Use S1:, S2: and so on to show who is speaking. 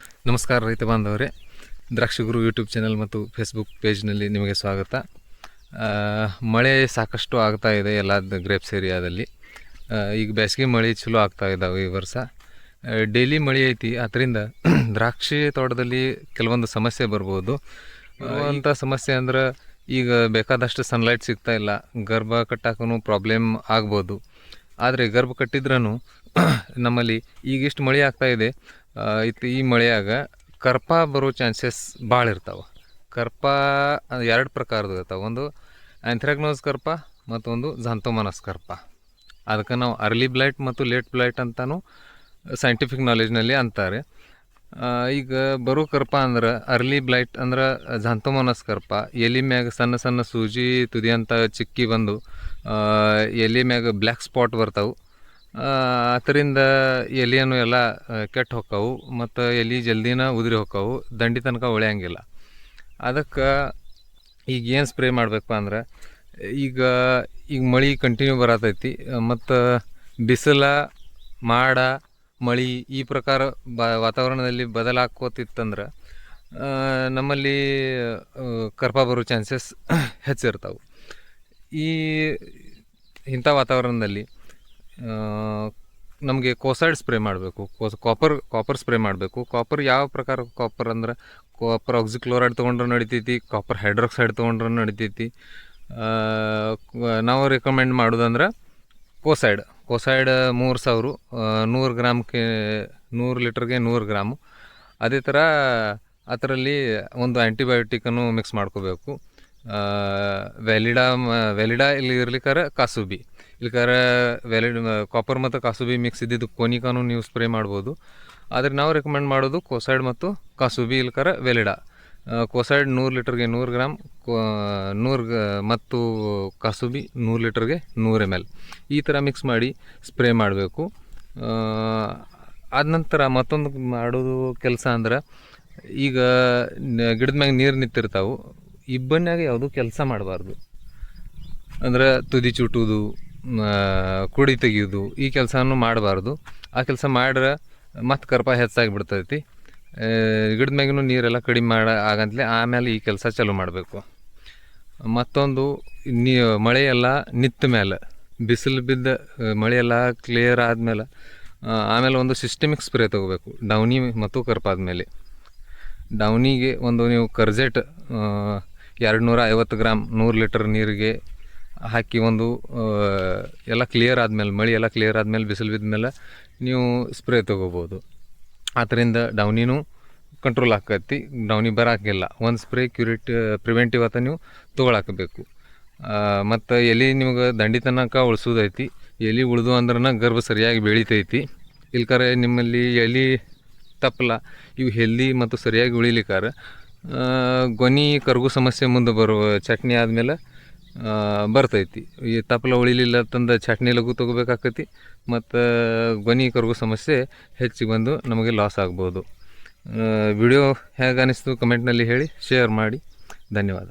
S1: ನಮಸ್ಕಾರ ರೈತ ಬಾಂಧವರೇ. ದ್ರಾಕ್ಷಿಗುರು ಯೂಟ್ಯೂಬ್ ಚಾನಲ್ ಮತ್ತು ಫೇಸ್ಬುಕ್ ಪೇಜ್ನಲ್ಲಿ ನಿಮಗೆ ಸ್ವಾಗತ. ಮಳೆ ಸಾಕಷ್ಟು ಆಗ್ತಾ ಇದೆ ಎಲ್ಲ ಗ್ರೇಪ್ಸ್ ಏರಿಯಾದಲ್ಲಿ. ಈಗ ಬೇಸಿಗೆ ಮಳೆ ಚಲೋ ಆಗ್ತಾ ಇದ್ದಾವೆ ಈ ವರ್ಷ. ಡೈಲಿ ಮಳೆ ಐತಿ ಅದರಿಂದ ದ್ರಾಕ್ಷಿ ತೋಟದಲ್ಲಿ ಕೆಲವೊಂದು ಸಮಸ್ಯೆ ಬರ್ಬೋದು. ಅಂಥ ಸಮಸ್ಯೆ ಅಂದ್ರೆ ಈಗ ಬೇಕಾದಷ್ಟು ಸನ್ಲೈಟ್ ಸಿಗ್ತಾ ಇಲ್ಲ ಗರ್ಭ ಕಟ್ಟಾಕೂ ಪ್ರಾಬ್ಲಮ್ ಆಗ್ಬೋದು. ಆದರೆ ಗರ್ಭ ಕಟ್ಟಿದ್ರೂ ನಮ್ಮಲ್ಲಿ ಈಗಿಷ್ಟು ಮಳೆ ಆಗ್ತಾ ಇದೆ. ಇತ್ತು ಈ ಮಳೆಯಾಗ ಕರ್ಪ ಬರೋ ಚಾನ್ಸಸ್ ಭಾಳ ಇರ್ತಾವೆ. ಕರ್ಪ ಎರಡು ಪ್ರಕಾರದ ಇರ್ತಾವೆ. ಒಂದು ಆ್ಯಂಥ್ರಾಗ್ನೋಸ್ ಕರ್ಪ ಮತ್ತೊಂದು ಝಾಂತೋಮನಸ್ ಕರ್ಪ. ಅದಕ್ಕೆ ನಾವು ಅರ್ಲಿ ಬ್ಲೈಟ್ ಮತ್ತು ಲೇಟ್ ಬ್ಲೈಟ್ ಅಂತಲೂ ಸೈಂಟಿಫಿಕ್ ನಾಲೆಜ್ನಲ್ಲಿ ಅಂತಾರೆ. ಈಗ ಬರೋ ಕರ್ಪ ಅಂದ್ರೆ ಅರ್ಲಿ ಬ್ಲೈಟ್ ಅಂದ್ರೆ ಜಾಂತೋಮನಸ್ ಕರ್ಪ. ಎಲಿ ಮ್ಯಾಗ ಸಣ್ಣ ಸಣ್ಣ ಸೂಜಿ ತುದಿ ಅಂತ ಚಿಕ್ಕಿ ಬಂದು ಎಲಿ ಮ್ಯಾಗ ಬ್ಲ್ಯಾಕ್ ಸ್ಪಾಟ್ ಬರ್ತಾವೆ. ಅದರಿಂದ ಎಲಿಯನ್ನು ಎಲ್ಲ ಕೆಟ್ಟು ಹೊಕ್ಕವು ಮತ್ತು ಎಲಿ ಜಲ್ದಿನ ಉದುರಿ ಹೊಕ್ಕವು, ದಂಡಿ ತನಕ ಉಳಿಯಂಗಿಲ್ಲ ಅದಕ್ಕೆ ಈಗ ಏನು ಸ್ಪ್ರೇ ಮಾಡಬೇಕಪ್ಪ ಅಂದ್ರೆ, ಈಗ ಈಗ ಮಳೆ ಕಂಟಿನ್ಯೂ ಬರತೈತಿ, ಮತ್ತು ಬಿಸಿಲ, ಮಾಡ, ಮಳೆ ಈ ಪ್ರಕಾರ ಬ, ವಾತಾವರಣದಲ್ಲಿ ಬದಲಾಕೋತಿತ್ತಂದ್ರೆ ನಮ್ಮಲ್ಲಿ ಕರ್ಪ ಬರೋ ಚಾನ್ಸಸ್ ಹೆಚ್ಚಿರ್ತಾವೆ. ಈ, ಇಂಥ ವಾತಾವರಣದಲ್ಲಿ ನಮಗೆ ಕೋಸೈಡ್ ಸ್ಪ್ರೇ ಮಾಡಬೇಕು. ಕೋಸ್ ಕಾಪರ್ ಕಾಪರ್ ಸ್ಪ್ರೇ ಮಾಡಬೇಕು. ಕಾಪರ್ ಯಾವ ಪ್ರಕಾರ ಕಾಪರ್ ಅಂದ್ರೆ ಕಾಪರ್ ಆಕ್ಸಿಕ್ಲೋರೈಡ್ ತೊಗೊಂಡ್ರೆ ನಡಿತೈತಿ ಕಾಪರ್ ಹೈಡ್ರಾಕ್ಸೈಡ್ ತೊಗೊಂಡ್ರೆ ನಡಿತೈತಿ. ನಾವು ರೆಕಮೆಂಡ್ ಮಾಡೋದಂದ್ರೆ ಕೋಸೈಡ್. ಕೋಸೈಡ್ ಮೂರು ಸಾವಿರ ನೂರು ಗ್ರಾಮ್ಗೆ, ನೂರು ಲೀಟ್ರಿಗೆ ನೂರು ಗ್ರಾಮು. ಅದೇ ಥರ, ಅದರಲ್ಲಿ ಒಂದು ಆ್ಯಂಟಿಬಯೋಟಿಕನ್ನು ಮಿಕ್ಸ್ ಮಾಡ್ಕೋಬೇಕು. ವ್ಯಾಲಿಡಾ ವೆಲಿಡಾ ಇಲ್ಲಿ ಇರ್ಲಿಕ್ಕಾರ ಕಾಸುಬಿ ಇಲ್ಲಿಕಾರ ವ್ಯಾಲಿಡ್ ಕಾಪರ್ ಮತ್ತು ಕಾಸುಬಿ ಮಿಕ್ಸ್ ಇದ್ದಿದ್ದು ಕೋನಿಕಾನು ನೀವು ಸ್ಪ್ರೇ ಮಾಡ್ಬೋದು. ಆದರೆ ನಾವು ರೆಕಮೆಂಡ್ ಮಾಡೋದು ಕೋಸೈಡ್ ಮತ್ತು ಕಾಸುಬಿ ಇಲ್ಲಿಕರ ವೆಲಿಡಾ ಕೋಸೈಡ್ ನೂರು ಲೀಟರ್ಗೆ ನೂರು ಗ್ರಾಮ್ ನೂರು ಮತ್ತು ಕಾಸುಬಿ ನೂರು ಲೀಟರ್ಗೆ ನೂರು ಎಂ ಎಲ್ ಈ ಥರ ಮಿಕ್ಸ್ ಮಾಡಿ ಸ್ಪ್ರೇ ಮಾಡಬೇಕು. ಆದ ನಂತರ ಮತ್ತೊಂದು ಮಾಡೋದು ಕೆಲಸ ಅಂದ್ರೆ ಈಗ ಗಿಡದ ಮ್ಯಾಗ ನೀರು ನಿಂತಿರ್ತಾವೆ. ಇಬ್ಬನ್ಯಾಗ ಯಾವುದೂ ಕೆಲಸ ಮಾಡಬಾರ್ದು. ಅಂದ್ರೆ ತುದಿ ಚುಟ್ಟುವುದು ಕುಡಿ ತೆಗಿಯೋದು, ಈ ಕೆಲಸನೂ ಮಾಡಬಾರ್ದು. ಆ ಕೆಲಸ ಮಾಡ್ರೆ ಮತ್ತೆ ಕರ್ಪ ಹೆಚ್ಚಾಗಿ ಬಿಡ್ತೈತಿ ಗಿಡದ ಮ್ಯಾಗಿನೂ ನೀರೆಲ್ಲ ಕಡಿಮೆ ಮಾಡ ಆಗಂತಲೇ ಆಮೇಲೆ ಈ ಕೆಲಸ ಚಾಲೂ ಮಾಡಬೇಕು. ಮತ್ತೊಂದು, ನೀ ಮಳೆಯೆಲ್ಲ ನಿತ್ತ ಮೇಲೆ ಬಿಸಿಲು ಬಿದ್ದ ಮಳೆಯೆಲ್ಲ ಕ್ಲಿಯರ್ ಆದಮೇಲೆ ಆಮೇಲೆ ಒಂದು ಸಿಸ್ಟಮಿಕ್ ಸ್ಪ್ರೇ ತೊಗೋಬೇಕು. ಡೌನಿ ಮತ್ತು ಕರ್ಪಾದ್ಮೇಲೆ ಡೌನಿಗೆ ಒಂದು ನೀವು ಕರ್ಜೆಟ್ ಎರಡು ನೂರ ಐವತ್ತು ಗ್ರಾಮ್ ನೂರು ಲೀಟರ್ ನೀರಿಗೆ ಹಾಕಿ ಒಂದು ಎಲ್ಲ ಕ್ಲಿಯರ್ ಆದಮೇಲೆ, ಮಳೆ ಎಲ್ಲ ಕ್ಲಿಯರ್ ಆದಮೇಲೆ, ಬಿಸಿಲು ಬಿದ್ದ ಮೇಲೆ ನೀವು ಸ್ಪ್ರೇ ತೊಗೋಬೋದು. ಆದ್ದರಿಂದ ಡೌನಿನೂ ಕಂಟ್ರೋಲ್ ಆಕೈತಿ, ಡೌನಿ ಬರಾಕಿಲ್ಲ. ಒಂದು ಸ್ಪ್ರೇ ಕ್ಯೂರಿಟ್ ಪ್ರಿವೆಂಟಿವ್ ಆತ ನೀವು ತೊಗೊಳಾಕಬೇಕು. ಮತ್ತು ಎಲೆ ನಿಮ್ಗೆ ದಂಡಿತನಕ ಉಳಿಸೋದೈತಿ. ಎಲೆ ಉಳಿದು ಅಂದ್ರೆ ಗರ್ಭ ಸರಿಯಾಗಿ ಬೆಳಿತೈತಿ. ಇಲ್ಕರೆ ನಿಮ್ಮಲ್ಲಿ ಎಲೆ ತಪ್ಪಲ ಇವು ಹೆಲ್ದಿ ಮತ್ತು ಸರಿಯಾಗಿ ಉಳಿಲಿಕ್ಕಾರ ಗೊನಿ ಕರ್ಗು ಸಮಸ್ಯೆ ಮುಂದೆ ಬರುವ ಚಟ್ನಿ ಆದಮೇಲೆ ಬರ್ತೈತಿ. ಈ ತಪ್ಪಲ ಉಳಿಲಿಲ್ಲ ತಂದ ಚಟ್ನಿ ಲಘು ತೊಗೋಬೇಕಾಕತಿ, ಮತ್ತು ಗೊನಿ ಕರ್ಗು ಸಮಸ್ಯೆ ಹೆಚ್ಚಿಗೆ ಬಂದು ನಮಗೆ ಲಾಸ್ ಆಗ್ಬೋದು. ವಿಡಿಯೋ ಹೇಗೆ ಅನ್ನಿಸ್ತು ಕಮೆಂಟ್ನಲ್ಲಿ ಹೇಳಿ ಶೇರ್ ಮಾಡಿ. ಧನ್ಯವಾದ.